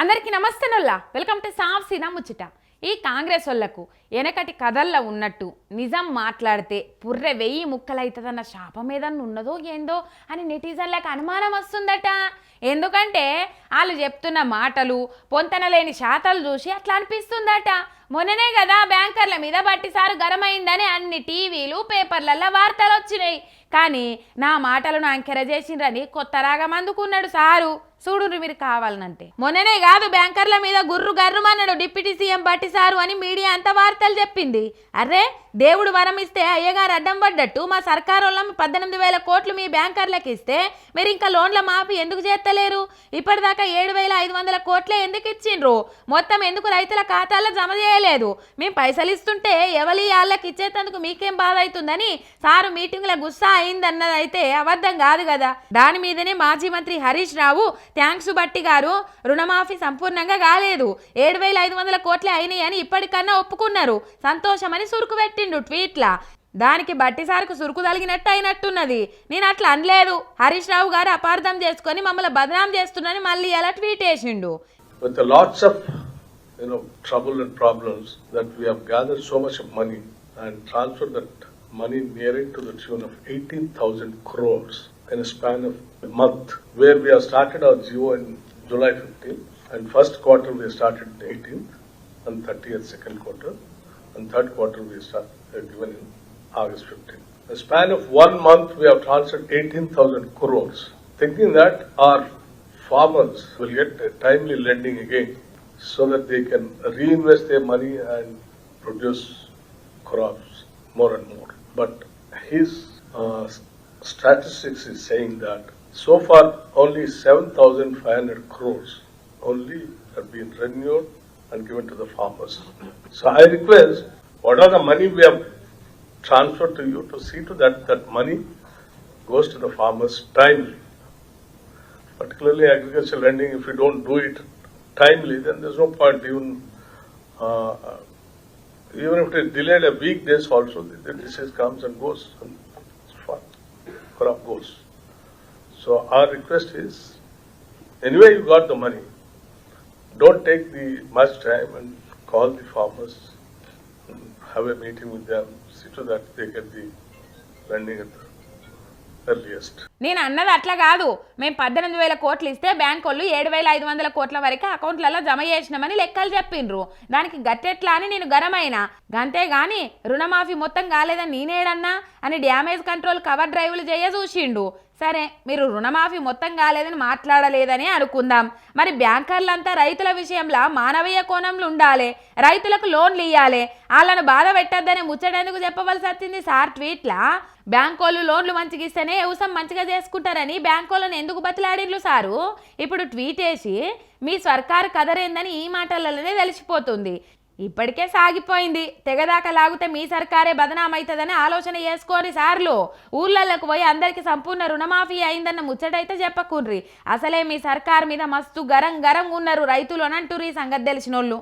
అందరికీ నమస్తే నొల్లా. Welcome to సాఫ్ సీనా ముచ్చట. ఈ కాంగ్రెస్ వాళ్ళకు వెనకటి కథల్లో ఉన్నట్టు నిజం మాట్లాడితే పుర్రె వెయ్యి ముక్కలవుతుందన్న శాపం ఏదన్నా ఉన్నదో ఏందో అని నెటిజన్లకు అనుమానం వస్తుందట. ఎందుకంటే వాళ్ళు చెప్తున్న మాటలు పొంతనలేని శాతలు శాతాలు చూసి అట్లా అనిపిస్తుందట. మొన్ననే కదా బ్యాంకర్ల మీద బట్టిసారు గరమైందని అన్ని టీవీలు పేపర్లలో వార్తలు వచ్చినాయి కానీ నా మాటలను అంకెర చేసిండ్రని కొత్త రాగం అందుకున్నాడు సారు. చూడు మీరు కావాలనంటే. మొన్ననే కాదు బ్యాంకర్ల మీద గుర్రు గర్రుమన్నాడు డిప్యూటీ సీఎం బట్టి సారు అని మీడియా అంతా వార్తలు చెప్పింది. అరే దేవుడు వరం ఇస్తే అయ్యగారు అడ్డం పడ్డట్టు మా సర్కారోళ్ళం పద్దెనిమిది వేల కోట్లు మీ బ్యాంకర్లకు ఇస్తే మీరు ఇంకా లోన్ల మాఫీ ఎందుకు చేస్తలేరు? ఇప్పటిదాకా ఏడు వేల ఐదు వందల కోట్లే ఎందుకు ఇచ్చిండ్రు? మొత్తం ఎందుకు రైతుల ఖాతాల్లో జమ చేయలేదు? మేము పైసలు ఇస్తుంటే ఎవరి వాళ్ళకి ఇచ్చేటందుకు మీకేం బాధ అవుతుందని సారు మీటింగ్ల గుస్సా అయిందన్నది అయితే అబద్ధం కాదు కదా. దాని మీదనే మాజీ మంత్రి హరీష్ రావు థ్యాంక్స్ బట్టి గారు రుణమాఫీ సంపూర్ణంగా కాలేదు. ఏడు వేల ఐదు వందల కోట్లే అయినాయి అని ఇప్పటికన్నా ఒప్పుకున్నారు. సంతోషమని సురుకు పెట్టిండు ట్వీట్లా దానికి బట్టి సార్కు సురుకు తలిగినట్టు అయినట్టున్నది నేను అట్లా అనలేదు హరీష్ రావు గారు అపార్థం చేసుకొని మమ్మల్ని బదనాం చేస్తున్నాని మళ్ళీ అలా ట్వీట్ వేసిండు with the lots of you know trouble and problems that we have gathered so much of money and transferred that money nearing to the tune of 18,000 crores in a span of a month, where we have started our geo in July 15th, and first quarter we started 18th, and 30th second quarter, and third quarter we start uh, given in August 15th. In a span of one month, we have transferred 18,000 crores, thinking that our farmers will get timely lending again so that they can reinvest their money and produce crops more and more. But his uh, statistics is saying that so far only 7,500 crores only have been renewed and given to the farmers. So I request, what are the money we have transferred to you to see to that that money goes to the farmers timely particularly agricultural lending, if you don't do it timely, then there's no point even, uh, uh, even if it is delayed a week days also, the, disease comes and goes, and crop goes. So our request is, anyway you got the money, don't take the much time and call the farmers, and have a meeting with them, see to that they get the lending at the earliest. నేను అన్నది అట్లా కాదు. మేము పద్దెనిమిది వేల కోట్లు ఇస్తే bank వాళ్ళు ఏడు వేల ఐదు వందల కోట్ల వరకు అకౌంట్లలో జమ చేసినామని లెక్కలు చెప్పిండ్రు దానికి గట్టెట్లా అని నేను గరమైన గంతే గాని రుణమాఫీ మొత్తం కాలేదని నేనేడన్నా అని డ్యామేజ్ కంట్రోల్ కవర్ డ్రైవ్లు చేయ చూసిండు. సరే మీరు రుణమాఫీ మొత్తం కాలేదని మాట్లాడలేదని అనుకుందాం. మరి బ్యాంకర్లంతా రైతుల విషయంలో మానవీయ కోణంలో ఉండాలి రైతులకు లోన్లు ఇవ్వాలి వాళ్ళను బాధ పెట్టద్దని ముచ్చటెందుకు చెప్పవలసి వచ్చింది సార్ ట్వీట్లా? బ్యాంకోళ్ళు లోన్లు మంచిగా ఇస్తేనే వ్యవసాయం మంచిగా చేసుకుంటారని బ్యాంకోళ్ళని ఎందుకు బతిలాడిర్లు సారు? ఇప్పుడు ట్వీట్ వేసి మీ సర్కారు కదరేందని ఈ మాటలలోనే తెలిసిపోతుంది. ఇప్పటికే సాగిపోయింది. తెగదాకా లాగితే మీ సర్కారే బదనామవుతుందని ఆలోచన చేసుకోరి సార్లు. ఊర్లలోకి పోయి అందరికి సంపూర్ణ రుణమాఫీ అయిందన్న ముచ్చటైతే చెప్పకుండ్రి. అసలే మీ సర్కార్ మీద మస్తు గరం గరం ఉన్నారు రైతులు అనంటురు ఈ సంగతి తెలిసినోళ్ళు.